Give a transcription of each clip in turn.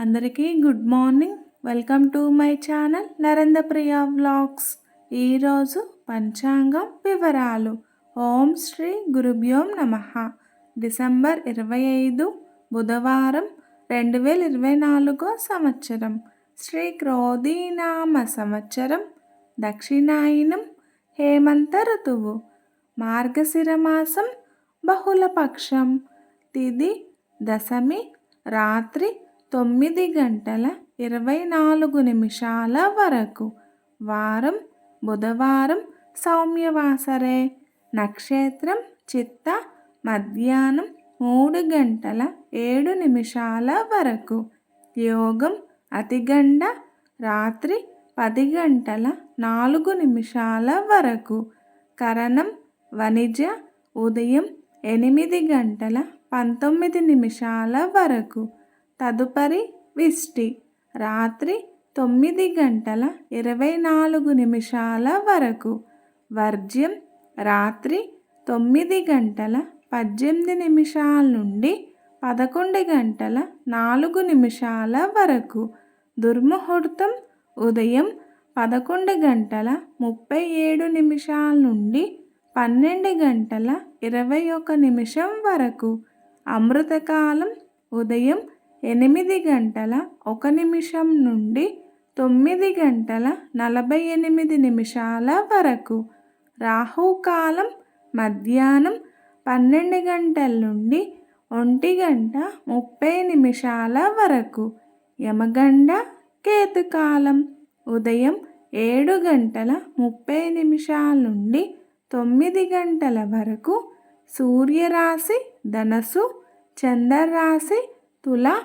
అందరికీ good morning. Welcome to my channel Narendra Priya vlogs ఈరోజు పంచాంగం వివరాలు. ఓం శ్రీ గురుభ్యోం నమ. డిసెంబర్ ఇరవై ఐదు బుధవారం రెండు వేల ఇరవై నాలుగో సంవత్సరం. శ్రీ క్రోధీనామ సంవత్సరం. దక్షిణాయనం హేమంత ఋతువు. మార్గశిరమాసం బహుళపక్షం. తిది దశమి రాత్రి తొమ్మిది గంటల ఇరవై నాలుగు నిమిషాల వరకు. వారం బుధవారం సౌమ్యవాసరే. నక్షత్రం చిత్త మధ్యాహ్నం మూడు గంటల ఏడు నిమిషాల వరకు. యోగం అతిగండ రాత్రి పది గంటల నాలుగు నిమిషాల వరకు. కరణం వణిజ ఉదయం ఎనిమిది గంటల పంతొమ్మిది నిమిషాల వరకు. తదుపరి విష్టి. రాత్రి తొమ్మిది గంటల ఇరవై నాలుగు నిమిషాల వరకు. వర్జ్యం రాత్రి తొమ్మిది గంటల పద్దెనిమిది నిమిషాల నుండి పదకొండు గంటల నాలుగు నిమిషాల వరకు. దుర్ముహూర్తం ఉదయం పదకొండు గంటల ముప్పై ఏడు నిమిషాల నుండి పన్నెండు గంటల ఇరవై ఒక నిమిషం వరకు. అమృతకాలం ఉదయం ఎనిమిది గంటల ఒక నిమిషం నుండి తొమ్మిది గంటల నలభై ఎనిమిది నిమిషాల వరకు రాహుకాలం మధ్యాహ్నం పన్నెండు గంటల నుండి ఒంటి గంట ముప్పై నిమిషాల వరకు యమగండ కేతుకాలం ఉదయం ఏడు గంటల ముప్పై నిమిషాల నుండి తొమ్మిది గంటల వరకు సూర్యరాశి ధనసు చంద్రరాశి తుల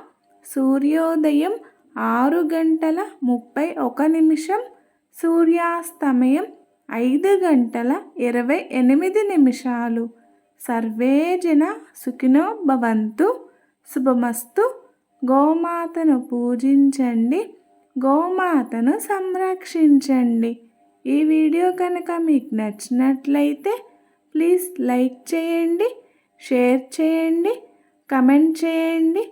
సూర్యోదయం ఆరు గంటల ముప్పై ఒక నిమిషం సూర్యాస్తమయం ఐదు గంటల ఇరవై ఎనిమిది నిమిషాలు. సర్వే జన సుఖినో భవంతు. శుభమస్తు. గోమాతను పూజించండి. గోమాతను సంరక్షించండి. ఈ వీడియో కనుక మీకు నచ్చినట్లయితే ప్లీజ్ లైక్ చేయండి షేర్ చేయండి కమెంట్ చేయండి.